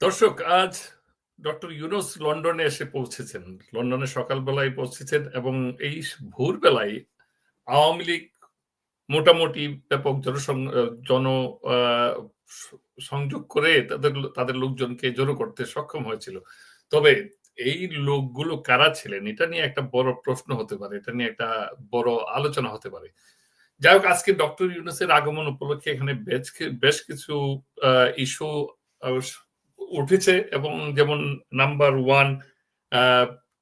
দর্শক, আজ ডক্টর ইউনুস লন্ডনে এসে পৌঁছেছেন। লন্ডনে সকালবেলায় পৌঁছেছেন এবং এই ভোরবেলায় আওয়ামী লীগ মোটামুটি ব্যাপক জন সংযোগ করে তাদের তাদের লোকজনকে জড়ো করতে সক্ষম হয়েছিল। তবে এই লোকগুলো কারা ছিলেন, এটা নিয়ে একটা বড় প্রশ্ন হতে পারে, এটা নিয়ে একটা বড় আলোচনা হতে পারে। যাই হোক, আজকে ডক্টর ইউনুসের আগমন উপলক্ষে এখানে বেশ কিছু ইস্যু উঠেছে এবং যেমন নাম্বার ওয়ান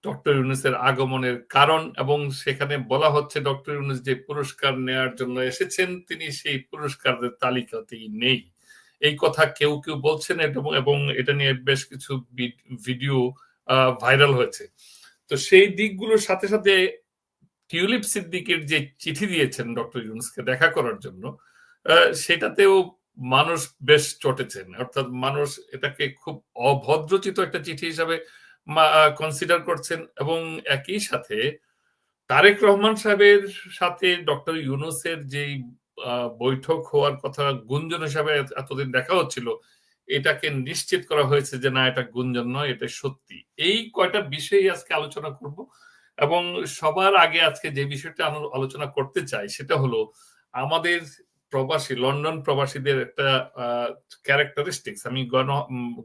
ডক্টর ইউনুসের আগমনের কারণ এবং সেখানে বলা হচ্ছে ডক্টর ইউনুস যে পুরস্কার নেয়ার জন্য এসেছেন, তিনি সেই পুরস্কারের তালিকাতেই নেই। এই কথা কেউ কেউ বলছেন এবং এটা নিয়ে বেশ কিছু ভিডিও ভাইরাল হয়েছে। তো সেই দিকগুলোর সাথে সাথে টিউলিপ সিদ্দিকের যে চিঠি দিয়েছেন ডক্টর ইউনুসকে দেখা করার জন্য সেটাতেও মানুষ বেশ চটেছেন। অর্থাৎ মানুষ এটাকে খুব অভদ্রচিত একটা চিঠি হিসাবে কনসিডার করছেন এবং একই সাথে তারেক রহমান সাহেবের সাথে ডক্টর ইউনুসের যেই বৈঠক হওয়ার কথা, গুঞ্জন হিসাবে এতদিন দেখা হচ্ছিল, এটাকে নিশ্চিত করা হয়েছে যে না, এটা গুঞ্জন নয়, এটা সত্যি। এই কয়টা বিষয়ে আজকে আলোচনা করব এবং সবার আগে আজকে যে বিষয়টা আলোচনা করতে চাই সেটা হলো, আমাদের প্রবাসী লন্ডন প্রবাসীদের একটা ক্যারেক্টারিস্টিক্স আমি গণ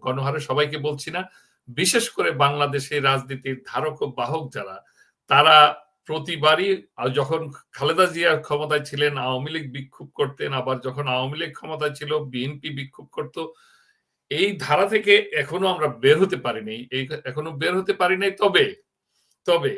গণহারে সবাইকে বলছি না। বিশেষ করে বাংলাদেশের রাজনীতির ধারক ও বাহক যারা, তারা প্রতিবারই যখন খালেদা জিয়া ক্ষমতায় ছিলেন, আওয়ামী লীগ বিক্ষোভ করতেন, আবার যখন আওয়ামী লীগ ক্ষমতায় ছিল, বিএনপি বিক্ষোভ করত, এই ধারা থেকে এখনও আমরা বের হতে পারিনি এই এখনও বের হতে পারি নাই। তবে তবে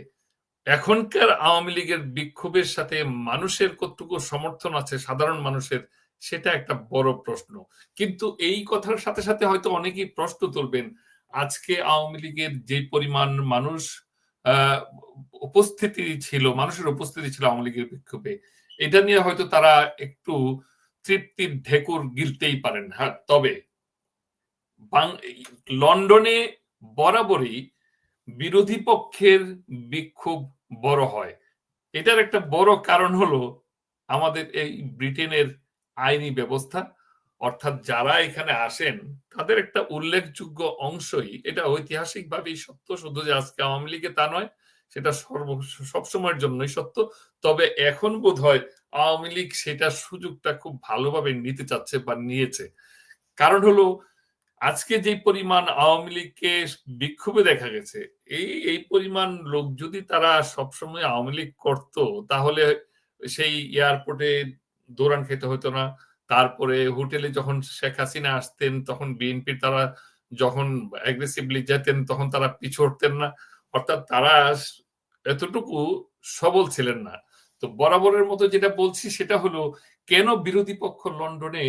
এখনকার আওয়ামী লীগের বিক্ষোভের সাথে মানুষের কতটুকু সমর্থন আছে, সাধারণ মানুষের, সেটা একটা বড় প্রশ্ন। কিন্তু এই কথার সাথে সাথে হয়তো অনেকেই প্রশ্ন তুলবেন, আজকে আওয়ামী লীগের যে পরিমাণ মানুষ উপস্থিতি ছিল, মানুষের উপস্থিতি ছিল আওয়ামী লীগের বিক্ষোভে, এটা নিয়ে হয়তো তারা একটু তৃপ্তির ঢেকুর গিলতেই পারেন। হ্যাঁ তবে লন্ডনে বরাবরই বিরোধী পক্ষের বিক্ষোভ বড় হয়। এটার একটা বড় কারণ হলো আমাদের এই ব্রিটেনের আইনি ব্যবস্থা, অর্থাৎ যারা এখানে আসেন, তাদের একটা উল্লেখযোগ্য অংশই এটা ঐতিহাসিকভাবেই সত্য, শুধু যে আজকে আওয়ামী লীগে তা নয়, সেটা সর্ব, সবসময়ের জন্যই সত্য। তবে এখন বোধ হয় আওয়ামী লীগ সেটা সুযোগটা খুব ভালোভাবে নিতে চাচ্ছে বা নিয়েছে। কারণ হলো আজকে যে পরিমাণ আওয়ামী লীগকে বিক্ষোভে দেখা গেছে, এই এই পরিমাণ লোক যদি তারা সবসময় আওয়ামী লীগ করতো, তাহলে সেই এয়ারপোর্টে দৌড়ান খেতে হতো না। তারপরে হোটেলে যখন শেখ হাসিনা আসতেন, তখন বিএনপির তারা যখন অ্যাগ্রেসিভলি যেতেন, তখন তারা পিছু হতেন না। অর্থাৎ তারা এতটুকু সবল ছিলেন না। তো বরাবরের মতো যেটা বলছি, সেটা হলো, কেন বিরোধী পক্ষ লন্ডনে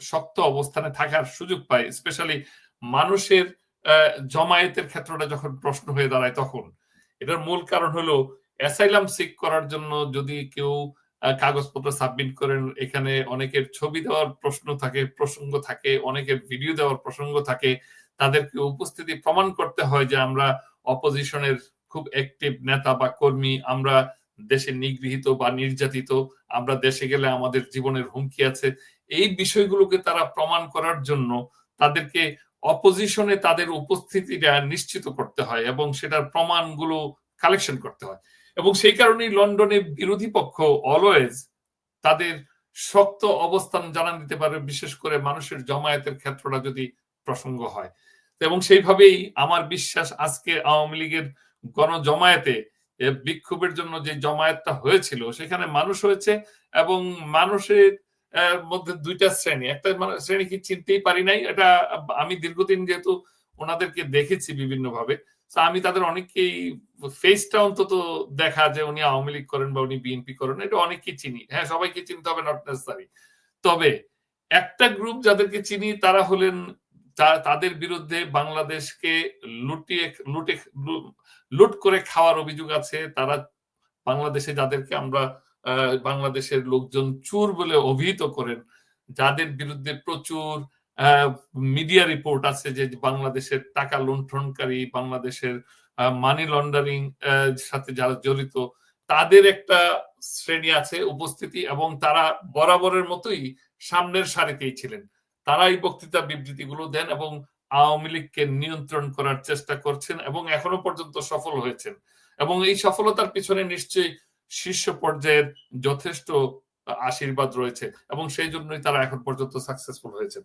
শক্ত অবস্থানে থাকার সুযোগ পায় স্পেশালি মানুষের জমায়েতের ক্ষেত্রটা যখন প্রশ্ন হয়ে দাঁড়ায় তখন। এটার মূল কারণ হলো অ্যাসাইলাম সিক করার জন্য যদি কেউ কাগজপত্র সাবমিট করেন, এখানে অনেকের ছবি দেওয়ার প্রশ্ন থাকে, প্রসঙ্গ থাকে, অনেকের ভিডিও দেওয়ার প্রসঙ্গ থাকে, তাদেরকে উপস্থিতি প্রমাণ করতে হয় যে আমরা অপোজিশনের খুব অ্যাক্টিভ নেতা বা কর্মী, আমরা দেশে নিগৃহীত বা নির্যাতিত, আমরা দেশে গেলে আমাদের জীবনের হুমকি আছে। এই বিষয়গুলোকে তারা প্রমাণ করার জন্য তাদেরকে অপোজিশনে তাদের উপস্থিতিটা নিশ্চিত করতে হয় এবং সেটার প্রমাণগুলো কালেকশন করতে হয়। এবং সেই কারণেই লন্ডনে বিরোধী পক্ষ অলওয়েজ তাদের শক্ত অবস্থান জানান দিতে পারে, বিশেষ করে মানুষের জমায়েতের ক্ষেত্রটা যদি প্রসঙ্গ হয়। এবং সেইভাবেই আমার বিশ্বাস আজকে আওয়ামী লীগের গণজমায়েতে বিক্ষোভের জন্য যে জমায়েতটা হয়েছিল, সেখানে মানুষ হয়েছে এবং মানুষের মধ্যে দুইটা শ্রেণি। একটা শ্রেণি কি চিনতেই পারি নাই, এটা আমি দীর্ঘদিন যেহেতু ওনাদেরকে দেখেছি বিভিন্ন ভাবে আমি তাদের অনেককেই ফেসটা অন্তত দেখা যে উনি আওয়ামী লীগ করেন বা উনি বিএনপি করেন, এটা অনেককে চিনি। হ্যাঁ সবাইকে চিনতে হবে নট নেসারি তবে একটা গ্রুপ যাদেরকে চিনি, তারা হলেন তাদের বিরুদ্ধে বাংলাদেশকে লুটিয়ে, লুটে, লুট করে খাওয়ার অভিযোগ আছে। তারা বাংলাদেশে যাদেরকে আমরা বাংলাদেশের লোকজন চুর বলে অভিহিত করেন, যাদের বিরুদ্ধে প্রচুর মিডিয়া রিপোর্ট আছে যে বাংলাদেশের টাকা লুণ্ঠনকারী, বাংলাদেশের মানি লন্ডারিং সাথে যারা জড়িত, তাদের একটা শ্রেণি আছে, উপস্থিতি, এবং তারা বরাবরের মতোই সামনের সারিতেই ছিলেন। তারাই বক্তৃতা বিবৃতিগুলো দেন এবং আওয়ামী লীগকে নিয়ন্ত্রণ করার চেষ্টা করছেন এবং এখনও পর্যন্ত সফল হয়েছেন। এবং এই সফলতার পিছনে নিশ্চয়ই শীর্ষ পর্যায়ের যথেষ্ট আশীর্বাদ রয়েছে এবং সেই জন্যই তারা এখন পর্যন্ত সাকসেসফুল হয়েছেন।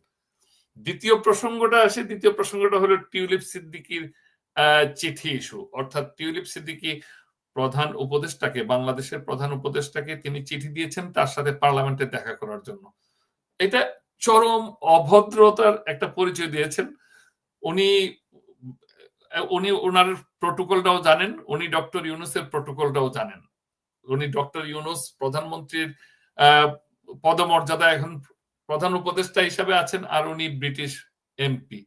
দ্বিতীয় প্রসঙ্গটা আসে, দ্বিতীয় প্রসঙ্গটা হলো টিউলিপ সিদ্দিকির চিঠি ইস্যু। অর্থাৎ টিউলিপ সিদ্দিকি প্রধান উপদেষ্টাকে, বাংলাদেশের প্রধান উপদেষ্টাকে তিনি চিঠি দিয়েছেন তার সাথে পার্লামেন্টে দেখা করার জন্য। এটা চরম অভদ্রতার একটা পরিচয় দিয়েছেন। উনি উনি ওনার প্রোটোকলটাও জানেন, উনি ডক্টর ইউনুসের প্রোটোকলটাও জানেন। উনি ডক্টর ইউনুস প্রধানমন্ত্রীর পদমর্যাদা এখন প্রধান উপদেষ্টা হিসাবে আছেন আর উনি ব্রিটিশ এমপি।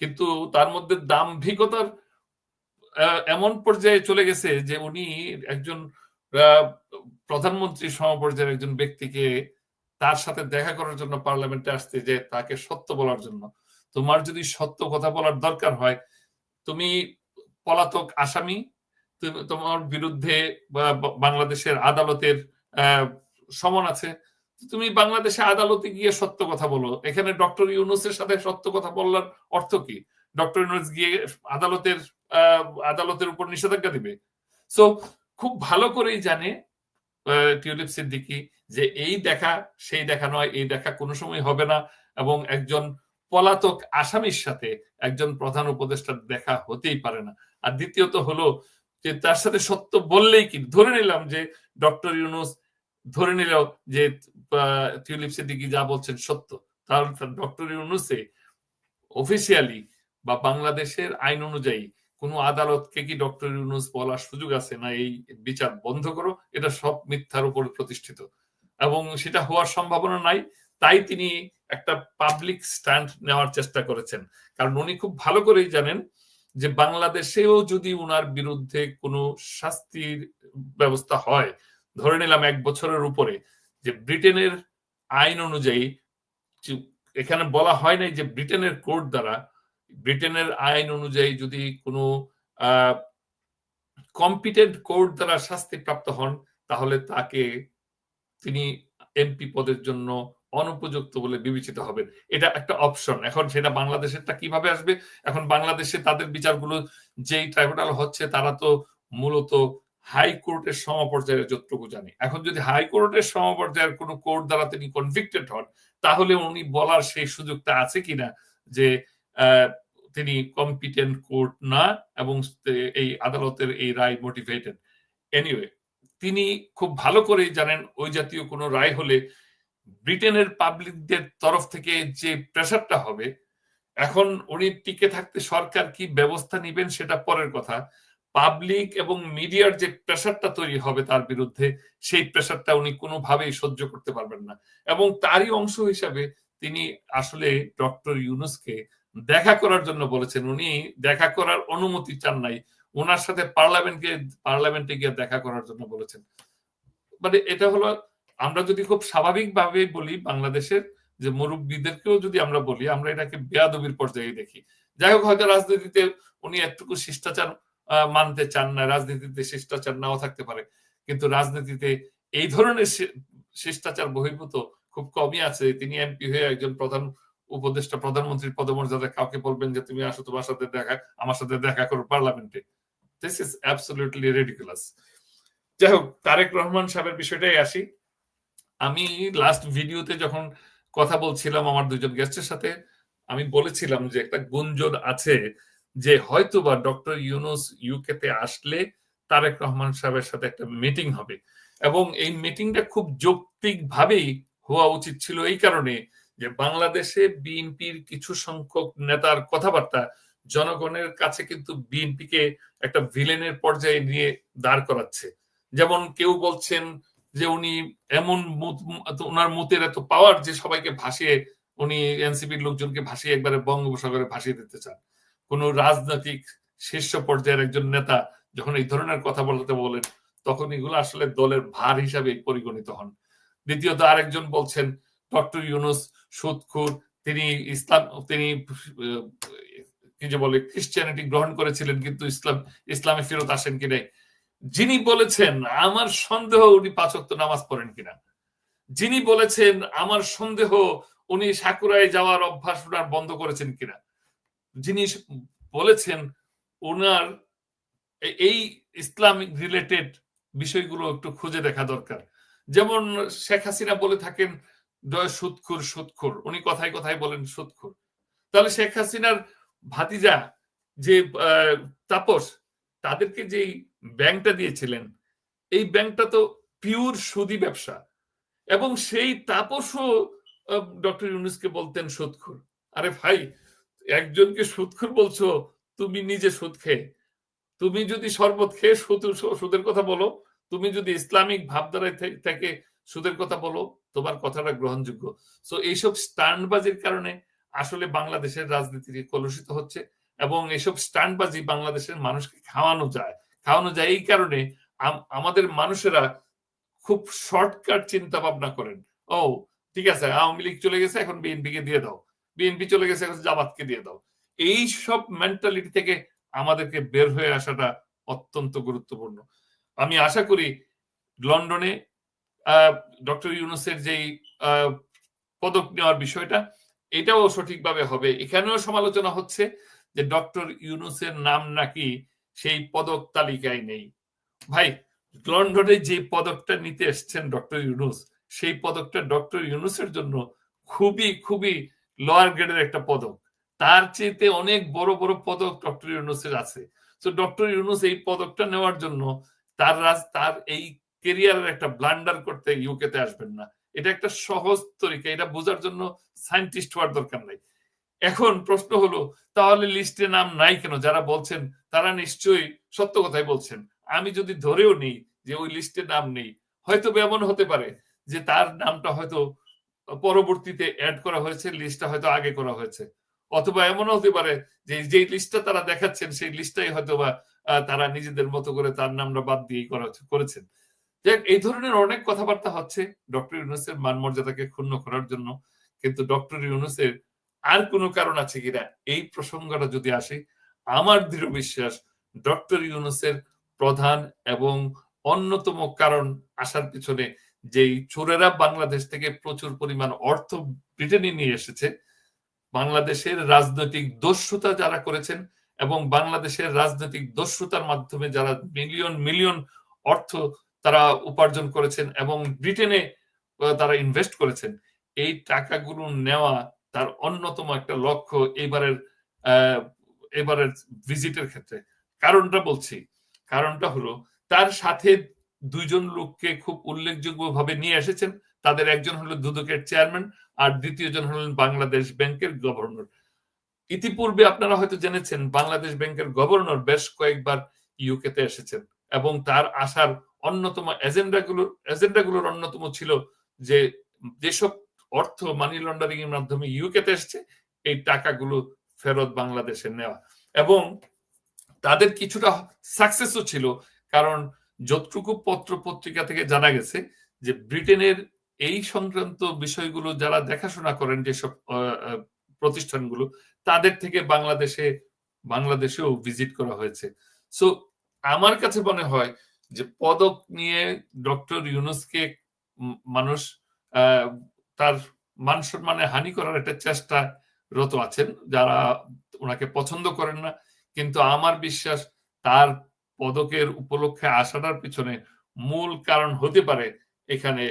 কিন্তু তার মধ্যে দাম্ভিকতার এমন পর্যায়ে চলে গেছে যে উনি একজন প্রধানমন্ত্রী সমপর্যায়ের একজন ব্যক্তিকে তার সাথে দেখা করার জন্য পার্লামেন্টে আসতে যে তাকে সত্য বলার জন্য। তোমার যদি সত্য কথা বলার দরকার হয়, তুমি পলাতক আসামি তোমার বিরুদ্ধে বাংলাদেশের আদালতের সমন আছে। তুমি বাংলাদেশে আদালতে গিয়ে সত্য কথা বলো। এখানে ডক্টর ইউনুসের সাথে সত্য কথা বলার অর্থ কি? ডক্টর ইউনুস গিয়ে আদালতের আদালতের উপর নিষেধাজ্ঞা দিবে। সো খুব ভালো করেই জানে টিউলিপ সিদ্দিকি যে এই দেখা সেই দেখা নয়, এই দেখা কোনো সময় হবে না এবং একজন পলাতক আসামির সাথে একজন প্রধান উপদেষ্টার দেখা হতেই পারে না। আর দ্বিতীয়ত হলো যে তার সাথে সত্য বললেই কি? ধরে নিলাম যে ডক্টর ইউনুস, ধরে নিল যে টিউলিপ সিদ্দিকি যা বলছেন সত্য। তাহলে ডক্টর ইউনুসে অফিসিয়ালি বা বাংলাদেশের আইন অনুযায়ী কোন আদালতকে কি ডক্টর ইউনুস বলার সুযোগ আছে? না এই বিচার বন্ধ করো, এটা সব মিথ্যার উপর প্রতিষ্ঠিত। এবং সেটা হওয়ার সম্ভাবনা নাই, তাই তিনি একটা পাবলিক স্ট্যান্ড নেওয়ার চেষ্টা করেছেন। কারণ উনি খুব ভালো করেই জানেন যে বাংলাদেশেও যদি উনার বিরুদ্ধে কোনো শাস্তির ব্যবস্থা হয়, ধরে নিলাম এক বছরের উপরে, যে ব্রিটেনের আইন অনুযায়ী এখানে বলা হয় নাই যে ব্রিটেনের কোর্ট দ্বারা, ব্রিটেনের আইন অনুযায়ী যদি কোনো কম্পিটেন্ট কোর্ট দ্বারা শাস্তি প্রাপ্ত হন, তাহলে তাকে তিনি এমপি পদের জন্য অনুপযুক্ত বলে বিবেচিত হবেন। এটা একটা অপশন এখন সেটা বাংলাদেশেরটা কীভাবে আসবে? এখন বাংলাদেশে তাদের বিচারগুলো যেই ট্রাইব্যুনাল হচ্ছে, তারা তো মূলত হাইকোর্টের সমপর্যায়ের যতটুকু জানি। এখন যদি হাইকোর্টের সমপর্যায়ের কোনো কোর্ট দ্বারা তিনি কনভিক্টেড হন, তাহলে উনি বলার সেই সুযোগটা আছে কিনা যে তিনি কম্পিটেন্ট কোর্ট না এবং এই আদালতের এই রায় মোটিভেটেড এনিওয়ে তিনি খুব ভালো করেই জানেন, ওই জাতীয় কোনো রায় হলে ব্রিটেনের পাবলিকদের তরফ থেকে যে প্রেশারটা হবে, এখন উনি টিকে থাকতে সরকার কি ব্যবস্থা নিবেন সেটা পরের কথা। পাবলিক এবং মিডিয়ার যে প্রেশারটা তৈরি হবে তার বিরুদ্ধে, সেই প্রেশারটা উনি কোনোভাবেই সহ্য করতে পারবেন না। এবং তারই অংশ হিসাবে তিনি আসলে ডক্টর ইউনুসকে দেখা করার জন্য বলেছেন। উনি দেখা করার অনুমতি চান নাই। ওনার সাথে পার্লামেন্টকে পার্লামেন্টে গিয়ে দেখা করার জন্য বলেছেন। মানে এটা হলো আমরা যদি খুব স্বাভাবিকভাবে বলি বাংলাদেশের যে মুরব্বীদেরকেও যদি আমরা বলি, আমরা এটাকে বেয়াদবির পর্যায়ে দেখি। যাই হোক, হয়তো রাজনীতিতে উনি একটুকু শিষ্টাচার মানতে চান না, রাজনীতিতে শিষ্টাচার নাও থাকতে পারে। কিন্তু রাজনীতিতে এই ধরনের শিষ্টাচার বহির্ভূত খুব কমই আছে। তিনি এমপি হয়ে একজন প্রধান উপদেষ্টা, প্রধানমন্ত্রীর পদমর্যাদা কাউকে বলবেন যে, তুমি আসো, তোমার সাথে দেখা, আমার সাথে দেখা করো পার্লামেন্টে। দিস ইজ অ্যাবসলিউটলি রেডিকুলাস যাই হোক, তারেক রহমান সাহেবের বিষয়টাই আসি। আমি লাস্ট ভিডিওতে যখন কথা বলছিলাম আমার দুজন গেস্টের সাথে, আমি বলেছিলাম যে একটা গুঞ্জন আছে যে হয়তো বা ডক্টর ইউনুস ইউকে তে আসলে তারেক রহমান সাহেবের সাথে একটা মিটিং হবে। এবং এই মিটিংটা খুব যৌক্তিক ভাবেই হওয়া উচিত ছিল এই কারণে যে বাংলাদেশে বিএনপির কিছু সংখ্যক নেতার কথাবার্তা জনগণের কাছে কিন্তু বিএনপিকে একটা ভিলেনের পর্যায়ে নিয়ে দাঁড় করাচ্ছে। যেমন কেউ বলছেন যে উনি এমন ওনার মুতের এত পাওয়ার যে সবাইকে ভাসিয়ে, উনি এনসিপির লোকজনকে ভাসিয়ে একবারে বঙ্গোপসাগরে ভাসিয়ে দিতে চান। কোন রাজনৈতিক শীর্ষ পর্যায়ের একজন নেতা যখন এই ধরনের কথা বলতে বলেন, তখন এগুলো আসলে দলের ভার হিসাবে পরিগণিত হন। দ্বিতীয়ত আরেকজন বলছেন, ডক্টর ইউনুস সুদখুর তিনি ইসলাম, তিনি কি যে বলে খ্রিস্টিয়ানিটি গ্রহণ করেছিলেন, কিন্তু ইসলাম, ইসলামে ফেরত আসেন কি নাই? যিনি বলেছেন, আমার সন্দেহ উনি পাঁচক্ত নামাজ পড়েন কিনা? যিনি বলেছেন, আমার সন্দেহ উনি সাকুরায় যাওয়ার অভ্যাস উনার বন্ধ করেছেন কিনা? জিনিস বলেছেন ওনার এই ইসলামিক রিলেটেড বিষয়গুলো একটু খুঁজে দেখা দরকার। যেমন শেখ হাসিনা বলে থাকেন সুৎখুর সুৎখুর। উনি কথায় কথায় বলেন, সুৎখুর। তাহলে শেখ হাসিনার ভাতিজা যে তাপস, তাদেরকে যে ব্যাংকটা দিয়েছিলেন। এই ব্যাংকটা তো পিওর সুদি ব্যবসা। এবং সেই তাপসও ডক্টর ইউনুসকে বলতেন সুৎখুর আরে ভাই, একজনকে সুৎখুর বলছো, তুমি নিজে সুদ খেয়ে। তুমি যদি শরবত খেয়ে সুদের কথা বলো, তুমি যদি ইসলামিক ভাবধারায় থেকে সুদের কথা বলো, তোমার কথাটা গ্রহণযোগ্য। সো এইসব স্ট্যান্ডবাজির কারণে আসলে বাংলাদেশের রাজনীতি কলুষিত হচ্ছে এবং এইসব স্ট্যান্ডবাজি বাংলাদেশের মানুষকে খাওয়ানো যায়। খাওয়ানো যায় এই কারণে আমাদের মানুষেরা খুব শর্টকাট চিন্তা ভাবনা করেন। ও, ঠিক আছে, আওয়ামী লীগ চলে গেছে, এখন বিএনপি কে দিয়ে দাও। বিএনপি চলে গেছে, এখন জামাতকে দিয়ে দাও। এই সব মেন্টালিটি থেকে আমাদেরকে বের হয়ে আসাটা অত্যন্ত গুরুত্বপূর্ণ। আমি আশা করি লন্ডনে ডক্টর ইউনুসের যেই পদক নেওয়ার বিষয়টা, এটাও সঠিকভাবে হবে। এখানেও সমালোচনা হচ্ছে যে ডক্টর ইউনুসের নাম নাকি সেই পদক তালিকায় নেই। ভাই, লন্ডনে যে পদকটা নিতে এসছেন ডক্টর ইউনুস, সেই পদকটা ডক্টর ইউনুসের জন্য খুবই খুবই লোয়ার গ্রেডের একটা পদক। তার চেয়েতে অনেক বড় বড় পদক ডক্টর ইউনুসের আছে। তো ডক্টর ইউনুস এই পদকটা নেওয়ার জন্য তার রাজ, তার এই কেরিয়ারের একটা ব্লান্ডার করতে ইউকেতে আসবেন না। এটা একটা সহজ তরিকা, এটা বোঝার জন্য সায়েন্টিস্ট হওয়ার দরকার নাই। এখন প্রশ্ন হলো, তাহলে লিস্টে নাম নাই কেন? যারা বলছেন, তারা নিশ্চয়ই সত্য কথাই বলছেন। আমি যদি ধরেও নিই যে ওই লিস্টে নাম নেই, হয়তো এমন হতে পারে যে তার নামটা হয়তো পরবর্তীতে অ্যাড করা হয়েছে, লিস্টটা হয়তো আগে করা হয়েছে। অথবা এমনও হতে পারে যে যে লিস্টটা তারা দেখাচ্ছেন, সেই লিস্টটাই হয়তো বা তারা নিজেদের মতো করে তার নামটা বাদ দিয়ে করেছেন। দেখ এই ধরনের অনেক কথাবার্তা হচ্ছে ডক্টর ইউনুসের মান মর্যাদাকে ক্ষুণ্ণ করার জন্য। কিন্তু ডক্টর ইউনুসের আর কোনো কারণ আছে কিনা? এই প্রসঙ্গটা যদি আসে, আমার দৃঢ় বিশ্বাস ডক্টর ইউনুসের প্রধান এবং অন্যতম কারণ আসার পিছনে যেই চোরেরা বাংলাদেশ থেকে প্রচুর পরিমাণ অর্থ ব্রিটেনে নিয়ে এসেছে, বাংলাদেশের রাজনৈতিক দস্যুতা যারা করেছেন এবং বাংলাদেশের রাজনৈতিক দস্যুতার মাধ্যমে যারা মিলিয়ন মিলিয়ন অর্থ তারা উপার্জন করেছেন এবং ব্রিটেনে তারা ইনভেস্ট করেছেন, এই টাকাগুলো নেওয়া তার অন্যতম একটা লক্ষ্য এবারের এবারের ভিজিটের ক্ষেত্রে। কারণটা বলছি। কারণটা হলো, তার সাথে দুইজন লোককে খুব উল্লেখযোগ্য ভাবে নিয়ে এসেছেন। তাদের একজন হলো দুদকের চেয়ারম্যান আর দ্বিতীয় জন হলেন বাংলাদেশ ব্যাংকের গভর্নর। ইতিপূর্বে আপনারা হয়তো জেনেছেন, বাংলাদেশ ব্যাংকের গভর্নর বেশ কয়েকবার ইউকেতে এসেছেন এবং তার আসার অন্যতম এজেন্ডাগুলোর এজেন্ডাগুলোর অন্যতম ছিল যে, যেসব অর্থ মানি লন্ডারিং এর মাধ্যমে ইউকেতে এসছে, এই টাকাগুলো ফেরত বাংলাদেশে নেওয়া। এবং তাদের কিছুটা সাকসেসও ছিল, কারণ যতটুকু পত্র পত্রিকা থেকে জানা গেছে যে ব্রিটেনের এই সংক্রান্ত বিষয়গুলো যারা দেখাশোনা করেন যেসব প্রতিষ্ঠানগুলো, তাদের থেকে বাংলাদেশে, বাংলাদেশেও ভিজিট করা হয়েছে। সো আমার কাছে মনে হয় যে পদক নিয়ে ডক্টর ইউনুসকে মানুষ তার মান সম্মানে হানি করার একটা চেষ্টা রত আছেন, যারা ওনাকে পছন্দ করেন না। কিন্তু আমার বিশ্বাস তার পদকের উপলক্ষে আসাটার পিছনে মূল কারণ হতে পারে এখানে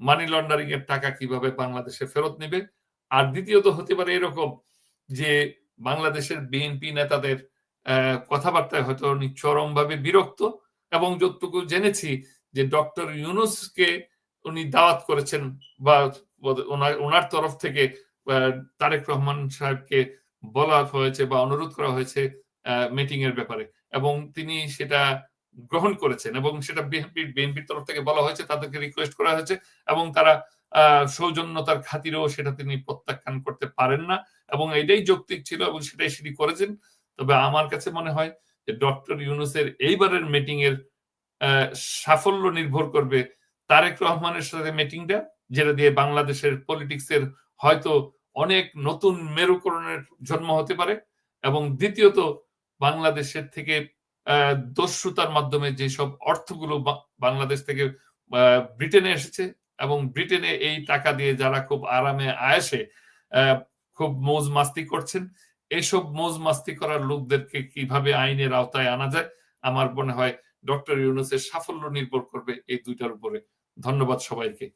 মানি লন্ডারিং এর টাকা কীভাবে বাংলাদেশে ফেরত নেবে। আর দ্বিতীয়ত হতে পারে এরকম যে বাংলাদেশের বিএনপি নেতাদের কথাবার্তায় হয়তো উনি চরমভাবে বিরক্ত। এবং যতটুকু জেনেছি যে ডক্টর ইউনুসকে উনি দাওয়াত করেছেন বা ওনার তরফ থেকে তারেক রহমান সাহেবকে বলা হয়েছে বা অনুরোধ করা হয়েছে মিটিং এর ব্যাপারে। এবং তিনি সেটা গ্রহণ করেছেন এবং সেটা বিএনপির বিএনপির তরফ থেকে বলা হয়েছে, তাদেরকে রিকোয়েস্ট করা হয়েছে এবং তারা সৌজন্যতার খাতিরেও সেটা তিনি প্রত্যাখ্যান করতে পারেন না। এবং এটাই যৌক্তিক ছিল এবং সেটাই সেটি করেছেন। তবে আমার কাছে মনে হয় যে ডক্টর ইউনুসের এইবারের মিটিং এর সাফল্য নির্ভর করবে তারেক রহমানের সাথে মিটিংটা যেটা দিয়ে বাংলাদেশের পলিটিক্সের হয়তো অনেক নতুন মেরুকরণের জন্ম হতে পারে এবং দ্বিতীয়ত বাংলাদেশের থেকে দস্যুতার মাধ্যমে যেসব অর্থগুলো বাংলাদেশ থেকে ব্রিটেনে এসেছে এবং ব্রিটেনে এই টাকা দিয়ে যারা খুব আরামে আয়াসে খুব মৌজ মাস্তি করছেন এইসব মৌজ মাস্তি করার লোকদেরকে কীভাবে আইনের আওতায় আনা যায়? আমার মনে হয় ডক্টর ইউনুসের সাফল্য নির্ভর করবে এই দুইটার উপরে। ধন্যবাদ সবাইকে।